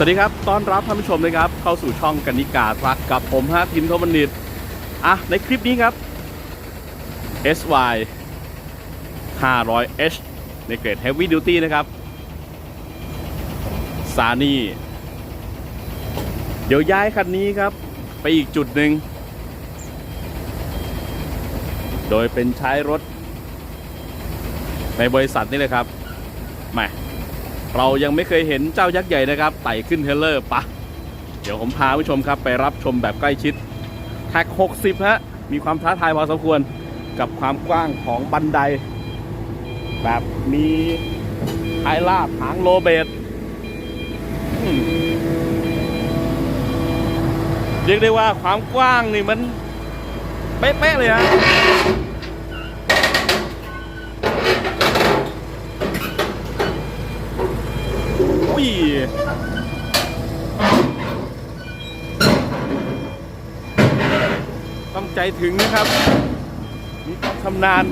สวัสดีครับ ต้อนรับท่านผู้ชมนะครับ เข้าสู่ช่องกนิกาทรักกับผมฮะทินทมันนิดอะ ในคลิปนี้ครับ SY 500H ในเกรด Heavy Duty นะครับซานี่เดี๋ยวย้ายคันนี้ครับ ไปอีกจุดหนึ่ง โดยเป็นใช้รถ ในบริษัทนี่เลยครับแหม เรายังไม่เคยเห็นเจ้ายักษ์ใหญ่นะครับไต่ขึ้นเทเลอร์ปะเดี๋ยวผมพาผู้ชมครับไปรับชมแบบใกล้ชิดแท็ก 60 ฮะ มีความท้าทายพอสมควรกับความกว้างของบันได แบบมีท้ายลาดหางโลเบตเรียกได้ว่าความกว้างนี่มันเป๊ะๆเลยฮะ ยต้องใจถึงนะครับ มีความชำนาญ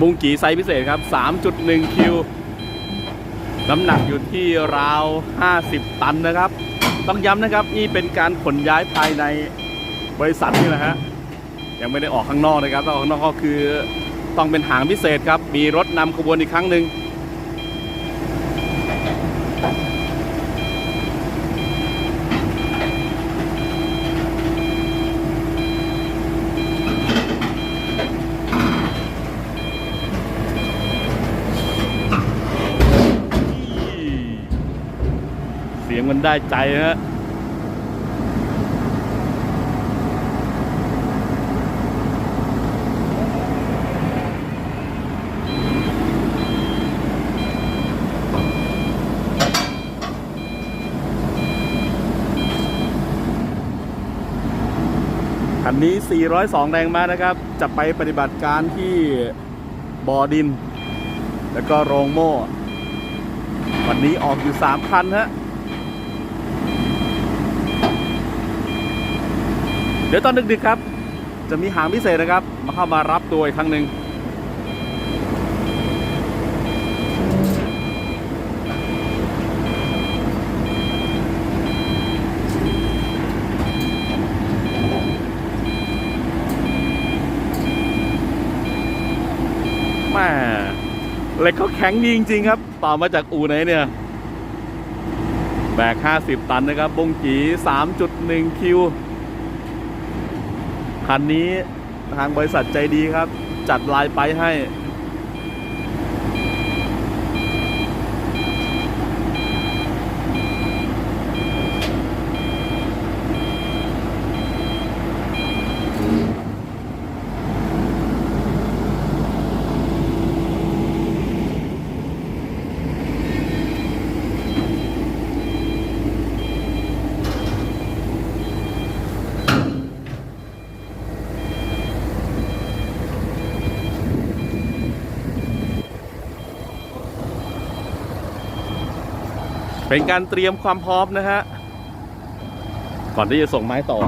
บุงกีไซส์พิเศษครับ 3.1 คิว น้ำหนักอยู่ที่ราว 50 ตันนะครับ ต้องย้ำนะครับ นี่เป็นการขนย้ายภายในบริษัทนี่แหละฮะ ยังไม่ได้ออกข้างนอกนะครับถ้าออกข้างนอกก็คือต้องเป็นหางพิเศษครับ มีรถนำขบวนอีกครั้งหนึ่ง มันได้ใจฮะคันนี้ 402 แรงม้านะครับ จะไปปฏิบัติการที่บ่อดิน แล้วก็โรงโม่ วันนี้ออกอยู่ 3 คันฮะ เดี๋ยวตอนดึกๆครับ จะมีหางพิเศษนะครับ มาเข้ามารับตัวอีกครั้งหนึ่งแม่เหล็กเขาแข็งดีจริง ๆ ครับ ต่อมาจากอู่ไหนเนี่ย แบก 50 ตันนะครับบงกี3.1คิว คันนี้ทางบริษัทใจดีครับ จัดลายไปให้ เป็นการเตรียมความพร้อมนะฮะ ก่อนที่จะส่งไม้ต่อ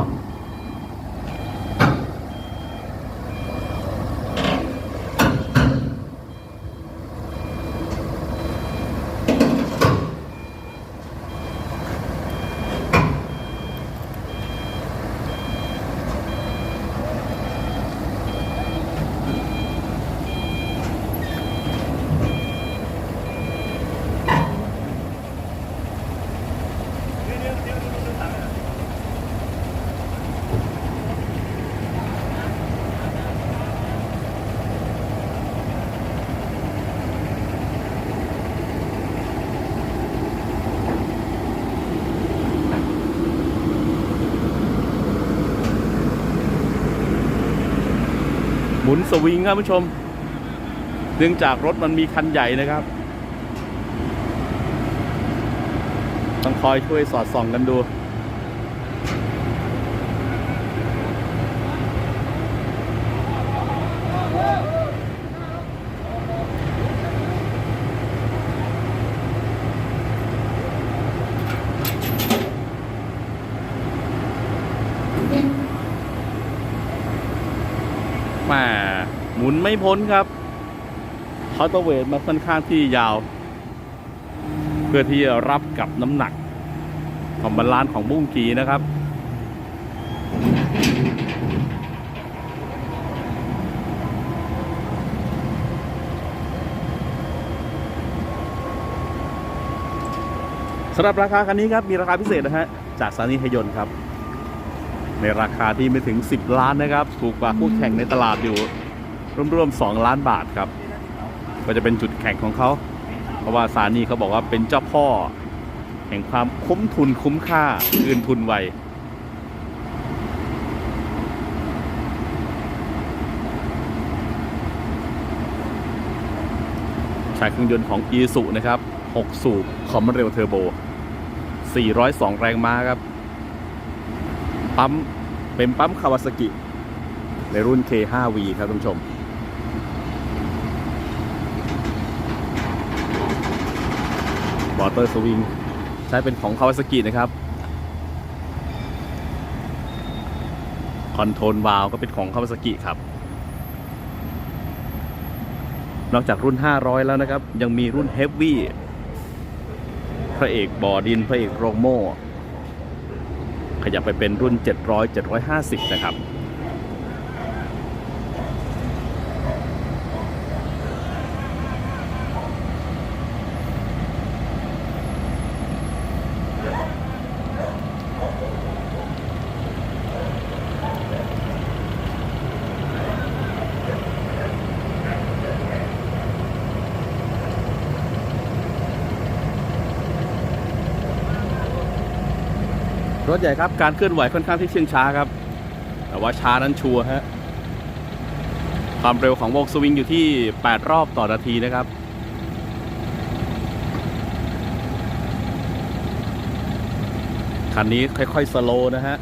นสวิงครับผู้ชม เนื่องจากรถมันมีคันใหญ่นะครับ ต้องคอยช่วยสอดส่องกันดู หมุนไม่พ้นครับเคาตอร์เวทมาค่อนข้างที่ยาว เพื่อที่จะรับกับน้ำหนัก ของบาลานของบุ้งกีนะครับสำหรับราคาคันนี้ครับมีราคาพิเศษนะฮะจากสถานีหยนต์ครับ ในราคาที่ไม่ถึง 10 ล้านนะครับ ถูกกว่าคู่แข่งในตลาดอยู่ร่วมๆ2ล้านบาทครับ ก็จะเป็นจุดแข่งของเขา เพราะว่าสถานีเขาบอกว่าเป็นเจ้าพ่อ แห่งความคุ้มทุนคุ้มค่าคืนทุนไวใช้เครื่องยนต์ของ e s u นะครับ 6 สูบคอมเร็วเทอร์โบ 402 แรงม้าครับ ปั๊ม เป็นปั๊มคาวาซากิ ในรุ่น K5V ครับท่านผู้ชมมอเตอร์สวิง ใช้เป็นของคาวาซากินะครับ คอนโทรลวาลก็เป็นของคาวาซากิครับ นอกจากรุ่น 500 แล้วนะครับ ยังมีรุ่น Heavy พระเอกบอดิน พระเอกโรงโม่ ขยับไปเป็นรุ่น 700 750 นะครับ รถใหญ่ครับ การเคลื่อนไหวค่อนข้างที่เชื่องช้าครับ แต่ว่าช้านั้นชัวร์ฮะ ความเร็วของวงสวิงอยู่ที่ 8 รอบต่อนาทีนะครับคันนี้ค่อยๆสโลนะฮะ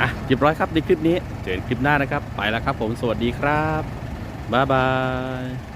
อะเรียบร้อยครับในคลิปนี้ เจอกันคลิปหน้านะครับ ไปแล้วครับผม สวัสดีครับ บ๊ายบาย